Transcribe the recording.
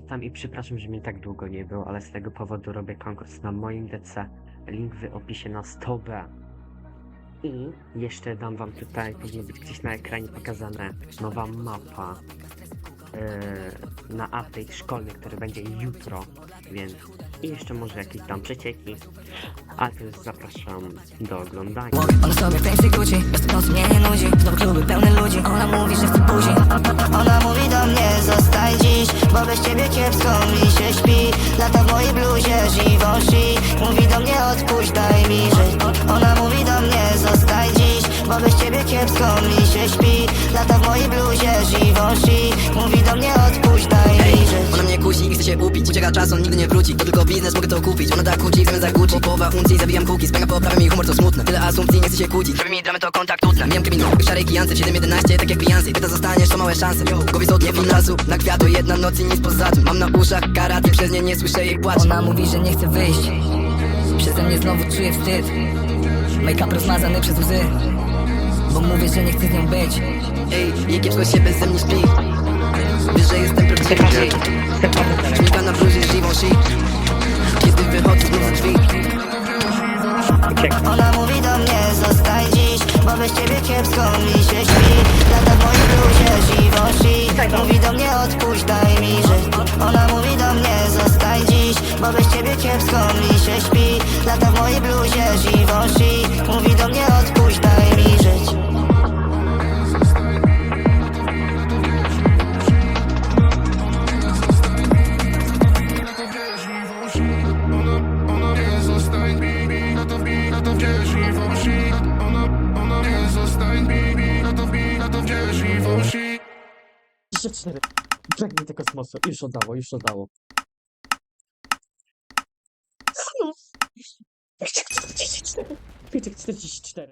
witam i przepraszam, że mnie tak długo nie było, ale z tego powodu robię konkurs na moim DC. Link w opisie na 100b. I jeszcze dam wam tutaj, powinno być gdzieś na ekranie pokazane, nowa mapa yy, na update szkolny, który będzie jutro, więc i jeszcze może jakieś tam przecieki. A teraz zapraszam do oglądania. Sobie Gucci, bez nie nudzi Znowu kluby pełne ludzi, ona mówi, że chce Ona bez ciebie kiepsko mi się śpi. Lata w mojej bluzie, Givenchy Mówi do mnie, odpuść, daj mi żyć. Ona mówi do mnie, zostań dziś Bo bez ciebie kiepsko mi się śpi. Lata w mojej bluzie, Givenchy Mówi do mnie, odpuść, daj mi Ona mnie kusi i chce się upić. Ucieka czas, on nigdy nie wróci. To tylko biznes, mogę to kupić. Ona da kuci, zamiast za Gucci. Połowa uncji, zabijam kuki. Spęga poprawia mi humor, to smutne. Tyle asumcji, nie chcę się kłócić. Zrobi mi dramę, to kontakt utnę Miałem Kevin w szarej kijance W 7.11, tak jak Beyoncé. Pyta zostaniesz, to małe szanse. Głowie sodnie film razu Na kwiatu, jedna noc i nic poza tym. Mam na uszach karaty, przez nie nie słyszę jej płacz Ona mówi, że nie chce wyjść. Przeze mnie znowu czuję wstyd. Make-up rozmazany przez łzy. Bo mówię, że nie chcę z nią być. Ej, jej kiepsko się bez mnie śpi. Wiesz, że jestem Śmiecha na Givenchy Kiedy wychodzę znów drzwi Ona mówi do mnie, zostań dziś Bo bez ciebie kiepsko mi się śpi Lata w mojej bluzie, Givenchy Mówi do mnie, odpuść, daj mi żyć Ona mówi do mnie, zostań dziś Bo bez ciebie kiepsko mi się śpi Lata w mojej bluzie, Givenchy wdziesz i wąsi Ona, ona nie zostań no to wbij, no to i wąsi 24. Pragnie tego kosmosu. Już oddało, już oddało. Kwieciek 44. Kwieciek 44.